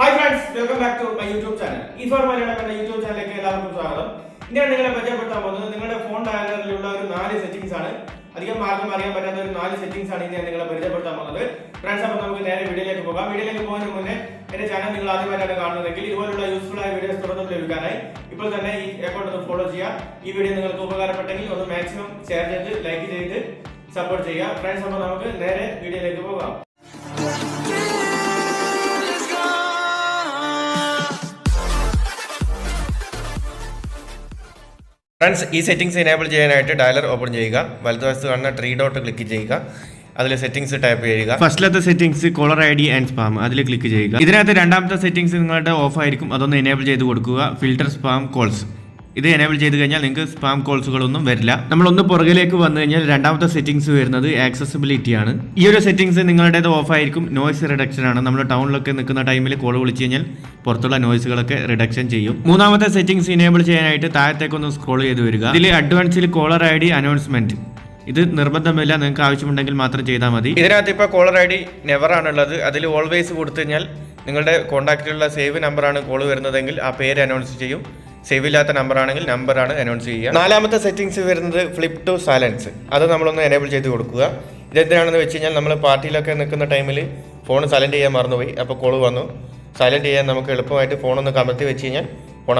Hi friends welcome back to my YouTube channel E for Malayalam എന്ന YouTube ചാനലിലേക്ക് എല്ലാവർക്കും സ്വാഗതം. ഞാൻ നിങ്ങളെ പരിചയപ്പെടുത്താൻ പോകുന്നത്. നിങ്ങളുടെ ഫോൺ ഡയലറിലുള്ള ഒരു നാല് സെറ്റിംഗ്സ് ആണ്. അധികം മാർഗം അറിയാൻ പറ്റാത്ത ഒരു നാല് സെറ്റിംഗ്സ് ആണ് ഞാൻ നിങ്ങളെ പരിചയപ്പെടുത്താൻ പോകുന്നത്. ഫ്രണ്ട്സ് അപ്പോൾ നമുക്ക് നേരെ വീഡിയോയിലേക്ക് പോകാം. വീഡിയോയിലേക്ക് പോകുന്നതിന് മുന്നേ എന്റെ ചാനൽ നിങ്ങൾ ആദ്യമായിട്ടാണ് കാണുന്നതെങ്കിൽ ഇതുപോലുള്ള യൂസ്ഫുൾ ആയ വീഡിയോസ് തുടർന്നും ലഭിക്കാനായി. ഇപ്പോൾ തന്നെ ഈ അക്കൗണ്ട് ഒന്ന് ഫോളോ ചെയ്യുക. ഈ വീഡിയോ നിങ്ങൾക്ക് ഉപകാരപ്പെട്ടെങ്കിൽ ഒന്ന് മാക്സിമം ഷെയർ ചെയ്ത് ലൈക്ക് ചെയ്ത് സപ്പോർട്ട് ചെയ്യുക. ഫ്രണ്ട്സ് അപ്പോൾ നമുക്ക് നേരെ വീഡിയോയിലേക്ക് പോകാം. ഫ്രണ്ട്സ് ഈ സെറ്റിംഗ്സ് എനേബിൾ ചെയ്യാനായിട്ട് ഡയലർ ഓപ്പൺ ചെയ്യുക. വലതുവശത്ത് കാണുന്ന ട്രീ ഡോട്ട് ക്ലിക്ക് ചെയ്യുക. അതിൽ സെറ്റിംഗ്സ് ടൈപ്പ് ചെയ്യുക. ഫസ്റ്റിലത്തെ settings caller I D and spam അതിൽ ക്ലിക്ക് ചെയ്യുക. ഇതിനകത്ത് രണ്ടാമത്തെ സെറ്റിംഗ്സ് നിങ്ങളുടെ ഓഫ് ആയിരിക്കും. അതൊന്ന് എനേബിൾ ചെയ്ത് കൊടുക്കുക. ഫിൽട്ടർ സ്പാം കോൾസ് ഇത് എനേബിൾ ചെയ്ത് കഴിഞ്ഞാൽ നിങ്ങൾക്ക് സ്പാം കോൾസുകളൊന്നും വരില്ല. നമ്മളൊന്ന് പുറകിലേക്ക് വന്നു കഴിഞ്ഞാൽ രണ്ടാമത്തെ സെറ്റിംഗ്സ് വരുന്നത് ആക്സസിബിലിറ്റി ആണ്. ഈ ഒരു സെറ്റിംഗ്സ് നിങ്ങളുടേത് ഓഫ് ആയിരിക്കും നോയ്സ് റിഡക്ഷൻ ആണ്. നമ്മൾ ടൗണിലൊക്കെ നിൽക്കുന്ന ടൈമിൽ കോൾ വിളിച്ചു കഴിഞ്ഞാൽ പുറത്തുള്ള നോയ്സുകളൊക്കെ റിഡക്ഷൻ ചെയ്യും. മൂന്നാമത്തെ സെറ്റിംഗ്സ് ഇനേബിൾ ചെയ്യാനായിട്ട് താഴത്തേക്കൊന്ന് സ്ക്രോൾ ചെയ്ത് വരിക. ഇതിൽ അഡ്വാൻസിൽ കോളർ ഐ ഡി അനൗൺസ്മെന്റ് ഇത് നിർബന്ധമില്ല നിങ്ങൾക്ക് ആവശ്യമുണ്ടെങ്കിൽ മാത്രം ചെയ്താൽ മതി. ഇതിനകത്ത് ഇപ്പോൾ കോളർ ഐ ഡി നെവർ ആണുള്ളത്. അതിൽ ഓൾവേസ് കൊടുത്തു കഴിഞ്ഞാൽ നിങ്ങളുടെ കോൺടാക്റ്റിലുള്ള സേവ് നമ്പറാണ് കോൾ വരുന്നതെങ്കിൽ ആ പേര് അനൗൺസ് ചെയ്യും. സേവ് ഇല്ലാത്ത നമ്പർ ആണെങ്കിൽ നമ്പർ ആണ് അനൗൺസ് ചെയ്യുക. നാലാമത്തെ സെറ്റിംഗ്സ് വരുന്നത് ഫ്ലിപ്പ് ടു സൈലൻസ് അത് നമ്മളൊന്ന് എനേബിൾ ചെയ്ത് കൊടുക്കുക. ഇതെന്തിനാണെന്ന് വെച്ച് കഴിഞ്ഞാൽ നമ്മൾ പാർട്ടിയിലൊക്കെ നിൽക്കുന്ന ടൈമിൽ ഫോൺ സൈലന്റ് ചെയ്യാൻ മറന്നുപോയി. അപ്പോൾ കോൾ വന്നു. സൈലന്റ് ചെയ്യാൻ നമുക്ക് എളുപ്പമായിട്ട് ഫോണൊന്ന് കമഴ്ത്തി വെച്ച് കഴിഞ്ഞാൽ ഫോൺ